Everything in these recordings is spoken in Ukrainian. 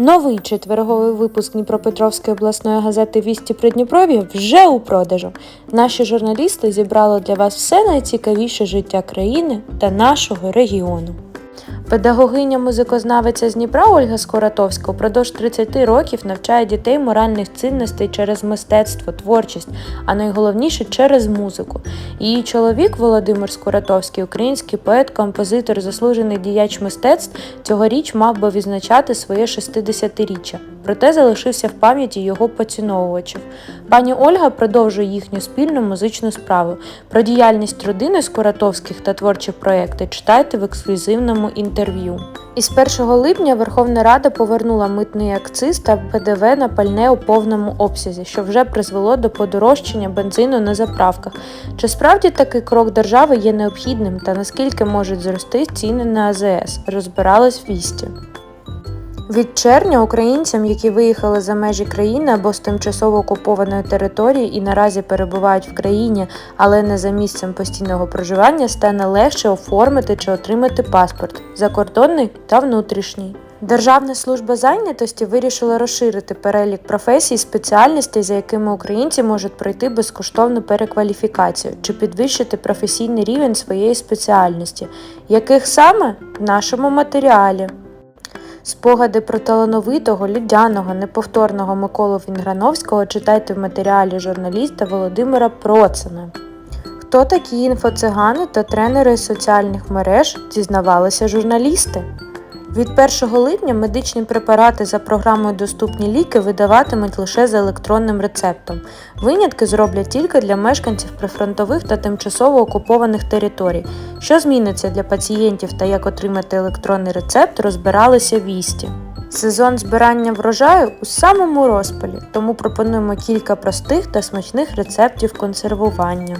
Новий четверговий випуск Дніпропетровської обласної газети Вісті Придніпров'я вже у продажу. Наші журналісти зібрали для вас все найцікавіше життя країни та нашого регіону. Педагогиня музикознавиця з Дніпра Ольга Скоратовська упродовж 30 років навчає дітей моральних цінностей через мистецтво, творчість, а найголовніше через музику. Її чоловік Володимир Скоратовський, український поет, композитор, заслужений діяч мистецтв, цьогоріч мав би відзначати своє 60-річчя. Проте залишився в пам'яті його поціновувачів. Пані Ольга продовжує їхню спільну музичну справу. Про діяльність родини Скоратовських та творчі проекти читайте в ексклюзивному інтерв'ю. Із 1 липня Верховна Рада повернула митний акциз та ПДВ на пальне у повному обсязі, що вже призвело до подорожчання бензину на заправках. Чи справді такий крок держави є необхідним та наскільки можуть зрости ціни на АЗС? Розбирались в вісті. Від червня українцям, які виїхали за межі країни або з тимчасово окупованої території і наразі перебувають в країні, але не за місцем постійного проживання, стане легше оформити чи отримати паспорт закордонний та внутрішній. Державна служба зайнятості вирішила розширити перелік професій і спеціальностей, за якими українці можуть пройти безкоштовну перекваліфікацію чи підвищити професійний рівень своєї спеціальності, яких саме в нашому матеріалі. Спогади про талановитого, людяного, неповторного Миколу Фінграновського читайте в матеріалі журналіста Володимира Процина. Хто такі інфоцигани та тренери соціальних мереж дізнавалися журналісти? Від 1 липня медичні препарати за програмою Доступні ліки видаватимуть лише за електронним рецептом. Винятки зроблять тільки для мешканців прифронтових та тимчасово окупованих територій. Що зміниться для пацієнтів та як отримати електронний рецепт, розбиралися вісті. Сезон збирання врожаю у самому розпалі, тому пропонуємо кілька простих та смачних рецептів консервування.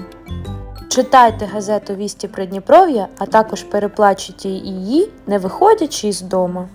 Читайте газету Вісті Придніпров'я, а також переплачуйте її, не виходячи із дому.